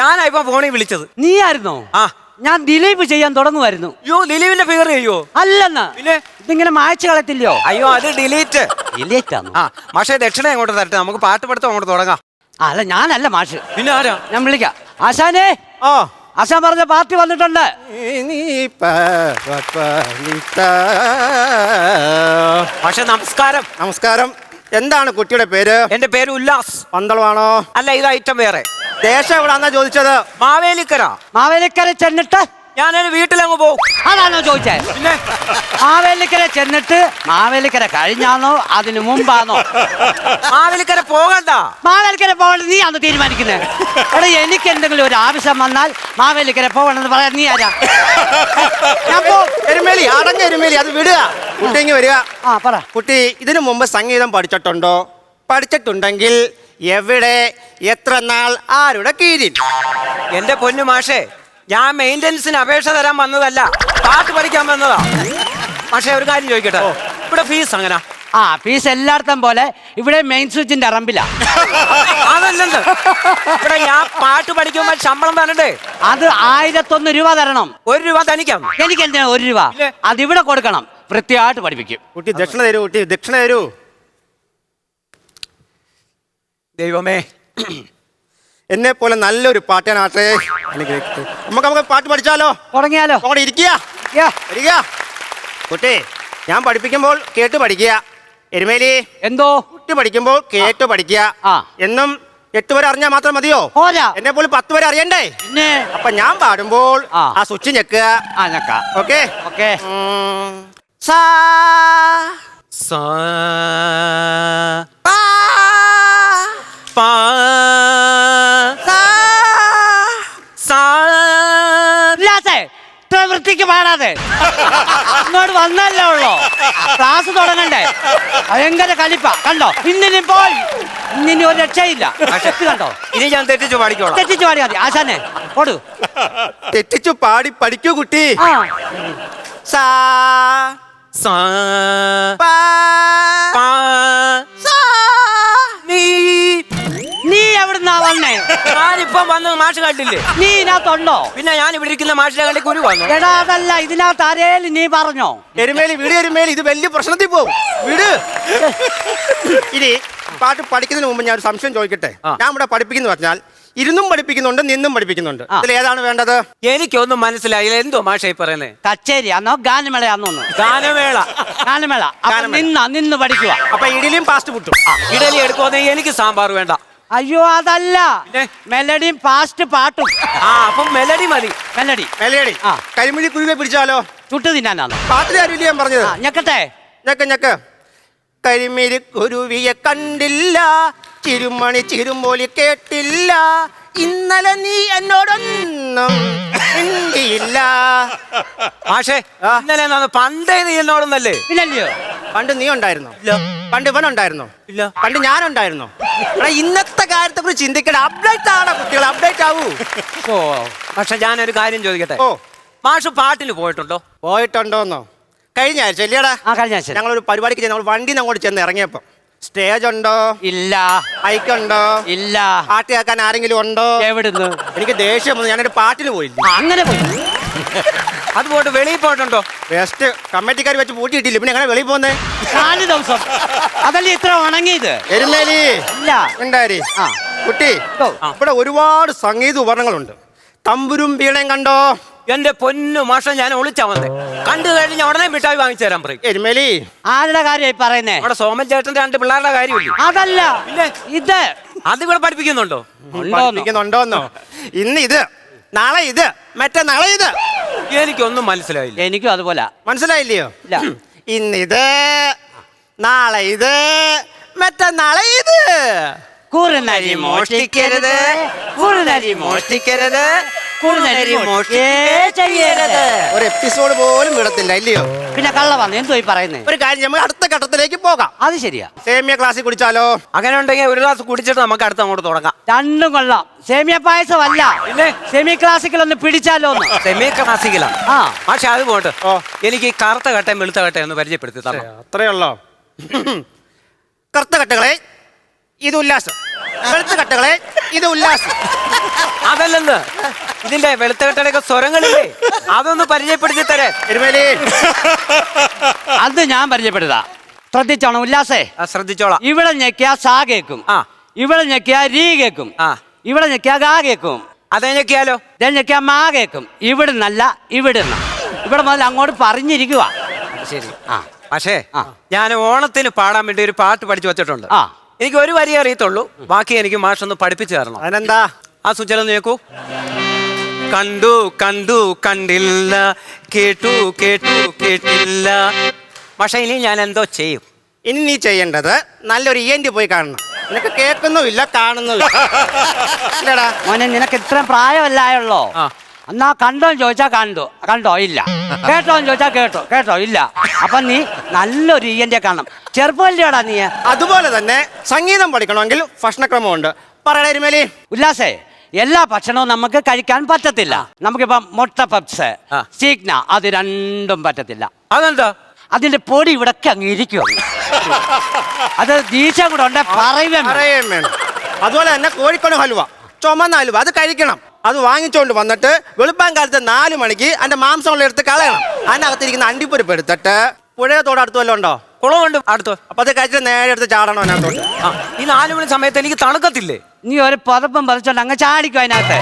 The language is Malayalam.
ഞാനാ ഇപ്പൊ ഫോണിൽ വിളിച്ചത്. നീ ആയിരുന്നോ ആ. ഞാൻ ദിലീപ് ചെയ്യാൻ തുടങ്ങുമായിരുന്നു. അയ്യോ ദിലീപിന്റെ ഫിഗർ ചെയ്യോ? അല്ലെന്ന്. പിന്നെ? ഇതിങ്ങനെ മായച്ചു കളത്തില്ലയോ അയ്യോ അത് ഡിലീറ്റ്. ഡിലീറ്റ് ആ പക്ഷേ ദക്ഷിണ അങ്ങോട്ട് തരട്ടെ. നമുക്ക് പാട്ട് പഠിത്തം അങ്ങോട്ട് തുടങ്ങാം. അല്ല ഞാനല്ല മാഷ്. പിന്നെ ആരാ? ഞാൻ വിളിക്കാം. ആശാനെ ഓ ആശാൻ പറഞ്ഞ പാർട്ടി വന്നിട്ടുണ്ട്. പക്ഷെ നമസ്കാരം. നമസ്കാരം. എന്താണ് കുട്ടിയുടെ പേര്? എന്റെ പേര് ഉല്ലാസ്. പന്തളമാണോ? അല്ല ഇത് ഐറ്റം വേറെ. ദേശം എവിടാന്നാ ചോദിച്ചത്? മാവേലിക്കര. മാവേലിക്കര ചെന്നിട്ട് ഞാനൊരു വീട്ടിലങ്ങ് പോകും അതാണോ ചോദിച്ചേ? പിന്നെ? മാവേലിക്കര ചെന്നിട്ട് മാവേലിക്കര കഴിഞ്ഞാണോ അതിനു മുമ്പാണോ മാവേലിക്കര പോകണ്ട. മാവേലിക്കര പോകണ്ട നീ അന്ന് തീരുമാനിക്കുന്നത് എടാ എനിക്ക് എന്തെങ്കിലും ഒരു ആവശ്യം വന്നാൽ മാവേലിക്കര പോകണമെന്ന് പറയാൻ നീ ആരാ? ഞാൻ പോ. എരുമേലി അടങ്ങ എരുമേലി അത് വിടുക. കുട്ടി ഇങ്ങ് വരിക. ആ പറ. കുട്ടി ഇതിനു മുമ്പ് സംഗീതം പഠിച്ചിട്ടുണ്ടോ? പഠിച്ചിട്ടുണ്ടെങ്കിൽ എവിടെ? എത്ര നാൾ? ആരുടെ കീഴിൽ? എന്റെ പൊന്നു മാഷേ ഞാൻ മെയിന്റനൻസിന് അപേക്ഷ തരാൻ വന്നതല്ല പാട്ട് പഠിക്കാൻ വന്നതാ. പക്ഷേ ഒരു കാര്യം ചോദിക്കട്ടെ? ഇവിടെ ഫീസ് അങ്ങനെ ആ ഫീസ് എല്ലായിടത്തും പോലെ ഇവിടെ മെയിൻ സ്വിച്ചിന്റെ അറമ്പിലാണ് ഇവിടെ ഞാൻ പാട്ട് പഠിക്കുമ്പോൾ ശമ്പളം തരണ്ടേ? അത് ആയിരത്തൊന്ന് രൂപ തരണം. ഒരു രൂപ തനിക്കാം. എനിക്ക് എന്തിനാ ഒരു രൂപ? അത് അതിവിടെ കൊടുക്കണം. വൃത്തിയായിട്ട് പഠിപ്പിക്കും. കുട്ടി ദക്ഷിണ തരൂ കുട്ടി ദക്ഷിണ തരൂ. ദൈവമേ. എന്നെ പോലെ നല്ലൊരു പാട്ടനാട്ടെ അനുഗ്രഹിക്കട്ടെ. നമുക്ക് നമുക്ക് പാട്ട് പഠിച്ചാലോ? തുടങ്ങിയാലോ? അവിടെ ഇരിക്കുക. കുട്ടി ഞാൻ പഠിപ്പിക്കുമ്പോൾ കേട്ട് പഠിക്കുക. എരുമേലി എന്തോ? കുട്ടി പഠിക്കുമ്പോൾ കേട്ട് പഠിക്കുക. ആ. എന്നും എട്ട് വരെ അറിഞ്ഞാൽ മാത്രം മതിയോ? എന്നെ പോലും പത്ത് വരെ അറിയണ്ടേ? അപ്പൊ ഞാൻ പാടുമ്പോൾ ആ. ആ സ്വിച്ച് ഞെക്കുക. ആ ഞക്ക. ഓക്കെ? ഓക്കെ. സാ സാ പാടാതെ. ഇങ്ങോട്ട് വന്നല്ലേ ഉള്ളോ? ക്ലാസ് തുടങ്ങണ്ടേ? ഭയങ്കര കലിപ്പ. കണ്ടോ? ഇന്നിനും പോയി. ഇന്നിനി ഒരു രക്ഷയില്ല. കണ്ടോ? ഇനി ഞാൻ തെറ്റിച്ചു പാടിക്കോളാം. തെറ്റിച്ചു പാടി മതി. ആശാനെ ഓടു. തെറ്റിച്ചു പാടി പഠിക്കൂ കുട്ടി. ആ. സാ സാ പാ, ഞാനിപ്പം വന്നത് മാഷ് കണ്ടില്ലേ? നീ ഇതിനകത്തുണ്ടോ? പിന്നെ ഞാൻ ഇവിടെ ഇരിക്കുന്ന മാഷിനെ കണ്ടി കുരു വന്നു. എടാ അതല്ല ഇതിനകത്ത് ആരേലും നീ പറഞ്ഞോ? എരുമേലി വീട് എരുമേലി ഇത് വലിയ പ്രശ്നത്തിൽ പോകും. വീട്. ഇനി പാട്ട് പഠിക്കുന്നതിന് മുമ്പ് ഞാൻ ഒരു സംശയം ചോദിക്കട്ടെ? ഞാൻ ഇവിടെ പഠിപ്പിക്കുന്നു പറഞ്ഞാൽ ഇരുന്നും പഠിപ്പിക്കുന്നുണ്ട് നിന്നും പഠിപ്പിക്കുന്നുണ്ട്. അതിൽ ഇതിൽ ഏതാണ് വേണ്ടത്? എനിക്കൊന്നും മനസ്സിലായില്ല എന്തോ മാഷായി പറയുന്നേ? കച്ചേരിയാന്നോ ഗാനമേളയാന്നോ ഗാനമേള. ഗാനമേള. അപ്പൊ ഗാനമേള. നിന്ന നിന്ന് പഠിക്കുക അപ്പൊ ഇഡലിയും പാസ്റ്റ് പുട്ടും. ഇഡലി എടുക്കുവാന്നെ എനിക്ക് സാമ്പാർ വേണ്ട. അയ്യോ അതല്ല? മെലഡിയും പാസ്റ്റ് പാട്ടും. ആ അപ്പം മെലഡി മതി. മെലഡി. മെലഡി. ആ. കരിമിഴി കുരുവെ പിടിച്ചാലോ? ചുട്ടു തിന്നാനാണ് പാട്ടിൽ ആരുമില്ല ഞാൻ പറഞ്ഞത്? ഞെക്കട്ടെ. ഞെക്ക ഞെക്ക. കരിമിഴി കുരുവിയെ കണ്ടില്ല. ചിരുമണി ചിരുമോലി കേട്ടില്ല. ഇന്നലെ നീ എന്നോടൊന്നും ഇല്ല പക്ഷേ ഇന്നലെ പണ്ടേ നീ എന്നോടൊന്നല്ലേ? പിന്നല്ലയോ പണ്ട് നീ ഉണ്ടായിരുന്നോ? ഇല്ല. പണ്ട് ഇവൻ ഉണ്ടായിരുന്നോ? ഇല്ല. പണ്ട് ഞാനുണ്ടായിരുന്നോ? എടാ ഇന്നത്തെ കാര്യത്തെ കുറിച്ച് ചിന്തിക്കട അപ്ഡേറ്റ് ആണോ കുട്ടികൾ അപ്ഡേറ്റ് ആവൂ. ഓ പക്ഷെ ഞാനൊരു കാര്യം ചോദിക്കട്ടെ? ഓ. മാഷ് പാട്ടിന് പോയിട്ടുണ്ടോ? പോയിട്ടുണ്ടോന്നോ? കഴിഞ്ഞ ആഴ്ച ഇല്ലടാ? ആ കഴിഞ്ഞ ആഴ്ച. ഒരു പരിപാടിക്ക് ഞങ്ങൾ വണ്ടി അങ്ങോട്ട് ചെന്ന് ഇറങ്ങിയപ്പോ. സ്റ്റേജ് ഉണ്ടോ? ഇല്ല. ഐക്കുണ്ടോ ഇല്ല. പാട്ട് കേൾക്കാൻ ആരെങ്കിലും ഉണ്ടോ? എവിടുന്ന്? എനിക്ക് ദേഷ്യം വന്നു. ഞാനൊരു പാട്ടിന് പോയില്ല. അങ്ങനെ പോയി. അത് പോട്ട് വെളിയിൽ പോയിട്ടുണ്ടോ? വേസ്റ്റ് കമ്മിറ്റിക്കാർ വെച്ച് പൂട്ടിയിട്ടില്ല പിന്നെ എങ്ങനെ വെളിയിൽ പോകുന്നേ? നാല് ദിവസം. അതല്ലേ ഇത്ര ഉണങ്ങിയത് എരുമേലി. ഇല്ല. ഉണ്ടായി ആ. കുട്ടി. ഇവിടെ ഒരുപാട് സംഗീത ഉപകരണങ്ങളുണ്ട്. തമ്പുരും വീണയും കണ്ടോ? എന്റെ പൊന്നു മാഷ ഞാൻ ഒളിച്ചാ വന്നേ. കണ്ടു കഴിഞ്ഞ ഉടനെ മിഠായി വാങ്ങിച്ചു തരാൻ പറയും. എരുമേലി. ആരുടെ കാര്യമായി പറയുന്നേ? അവിടെ സോമൻ ചേട്ടന്റെ രണ്ട് പിള്ളേരുടെ കാര്യമില്ല? അതല്ല? ഇത്. അത് ഇവിടെ പഠിപ്പിക്കുന്നുണ്ടോ? പഠിപ്പിക്കുന്നുണ്ടോന്നോ. ഇന്ന് ഇത്. നാളെ ഇത്. മറ്റേ നാളെ ഇത്. എനിക്കൊന്നും മനസ്സിലായില്ല. എനിക്കും അതുപോലെ. മനസ്സിലായില്ലയോ? ഇല്ല. ഇന്നിത് നാളെ ഇത് മറ്റന്നാളെ ഇത്. കുറുനരി മോഷ്ടിക്കരുത്. കുറുനരി മോഷ്ടിക്കരുത്. ഒരു എപ്പിസോഡ് പോലും വിടത്തില്ല ഇല്ലയോ? പിന്നെ കള്ള വന്നു എന്തോ ഈ പറയുന്നേ? ഒരു കാര്യം നമ്മൾ അടുത്ത ഘട്ടത്തിലേക്ക് പോകാം. അത് ശരിയാ. സേമിയ ക്ലാസ്സിൽ കുടിച്ചാലോ? അങ്ങനെ ഉണ്ടെങ്കിൽ ഒരു ഗ്ലാസ് കുടിച്ചിട്ട് നമുക്ക് അടുത്ത് അങ്ങോട്ട് തുടങ്ങാം. രണ്ടും കൊള്ളാം. സേമിയ പായസമല്ല. പിന്നെ? സെമി ക്ലാസിക്കൽ ഒന്ന് പിടിച്ചാലോ സെമി ക്ലാസിക്കലാണ് ആ. പക്ഷെ അത് പോട്ട്. ഓ. എനിക്ക് ഈ കറുത്ത കട്ടയും വെളുത്ത കട്ടയും ഒന്ന് പരിചയപ്പെടുത്തി തരണം അത്രയുള്ളോ കറുത്ത കട്ടകളെ ഇത് ഉല്ലാസം. വെളുത്ത കട്ടകളെ ഇത് ഉല്ലാസം. അതല്ലെന്ന്. ഇതിന്റെ വെളുത്തകട്ടടയൊക്കെ സ്വരങ്ങളില്ലേ? അതൊന്ന് പരിചയപ്പെടുത്തി തരേ. എരുമേലി അത് ഞാൻ പരിചയപ്പെടുതാ. ശ്രദ്ധിച്ചോണം ഉല്ലാസേ. ആ, ശ്രദ്ധിച്ചോളാം. ഇവിടെ ഞെക്കിയാ സാ കേക്കും. ആ. ഇവിടെ ഞെക്കിയാ രീ കേക്കും. ആ. ഇവിടെ ഞെക്കിയാ ഗാ കേക്കും. അതെഞ്ഞൊക്കെയാലോ ദേ ഞെക്കിയാ മാ കേക്കും. ഇവിടുന്നല്ല ഇവിടുന്ന്. ഇവിടെ മുതൽ അങ്ങോട്ട് പറഞ്ഞിരിക്കുക ശരി. ആ. പക്ഷേ ആ. ഞാൻ ഓണത്തിന് പാടാൻ വേണ്ടി ഒരു പാട്ട് പഠിച്ചു വെച്ചിട്ടുണ്ട്. ആ. എനിക്ക് ഒരു വരി അറിയത്തുള്ളൂ. ബാക്കി എനിക്ക് മാഷൊന്ന് പഠിപ്പിച്ചു തരണം. അതിനെന്താ? ആ സൂചന നോക്കൂ കണ്ടു കണ്ടു കണ്ടില്ല. കേട്ടു കേട്ടു കേട്ടില്ല. പക്ഷെ ഇനി ഞാൻ എന്തോ ചെയ്യും? ഇനി നീ ചെയ്യേണ്ടത് നല്ലൊരു ഇ പോയി കാണണം. നിനക്ക് കേൾക്കുന്നുമില്ല കാണുന്നുമില്ലടാ മോനെ നിനക്ക് ഇത്രയും പ്രായമല്ലായുള്ളോ. എന്നാ കണ്ടോ ചോദിച്ചാ കണ്ടു. കണ്ടോ? ഇല്ല. കേട്ടോന്ന് ചോദിച്ചാ കേട്ടോ. കേട്ടോ? ഇല്ല. അപ്പൊ നീ നല്ലൊരു ഇയന്റെ കാണണം. ചെറുപ്പമല്ലേടാ നീ? അതുപോലെ തന്നെ സംഗീതം പഠിക്കണമെങ്കിൽ ഭക്ഷണക്രമമുണ്ട്. പറയടാ എരുമേലി. ഉല്ലാസേ എല്ലാ ഭക്ഷണവും നമുക്ക് കഴിക്കാൻ പറ്റത്തില്ല. നമുക്കിപ്പം മുട്ട പപ്സ്. സീഗ്ന അത് രണ്ടും പറ്റത്തില്ല. അതെന്താ? അതിന്റെ പൊടി ഇവിടെ അങ്ങ് ഇരിക്കും അത് ദീശ കൂടെ ഉണ്ട് വേണം. അതുപോലെ തന്നെ കോഴിക്കോട് ഹലുവ. ചുമന്ന ഹലുവ അത് കഴിക്കണം. അത് വാങ്ങിച്ചുകൊണ്ട് വന്നിട്ട് വെളുപ്പാൻ കാലത്ത് നാല് മണിക്ക് അതിന്റെ മാംസമുള്ള എടുത്ത് കളയണം. അതിനകത്തിരിക്കുന്ന അണ്ടിപ്പരിപ്പ് എടുത്തിട്ട് പുഴയത്തോട് തോടടുത്തു വല്ലതും ഉണ്ടോ? കുളമുണ്ട് അടുത്തോ? അപ്പൊ അത് കഴിച്ചിട്ട് നേരെ എടുത്ത് ചാടണോ അതിനകത്തോട്ട്. ആ ഈ നാലു മണി സമയത്ത് എനിക്ക് തണുക്കത്തില്ലേ? നീ ഒരു പതപ്പം പറിച്ചോണ്ട് അങ്ങ് ചാടിക്കോ അതിനകത്ത്.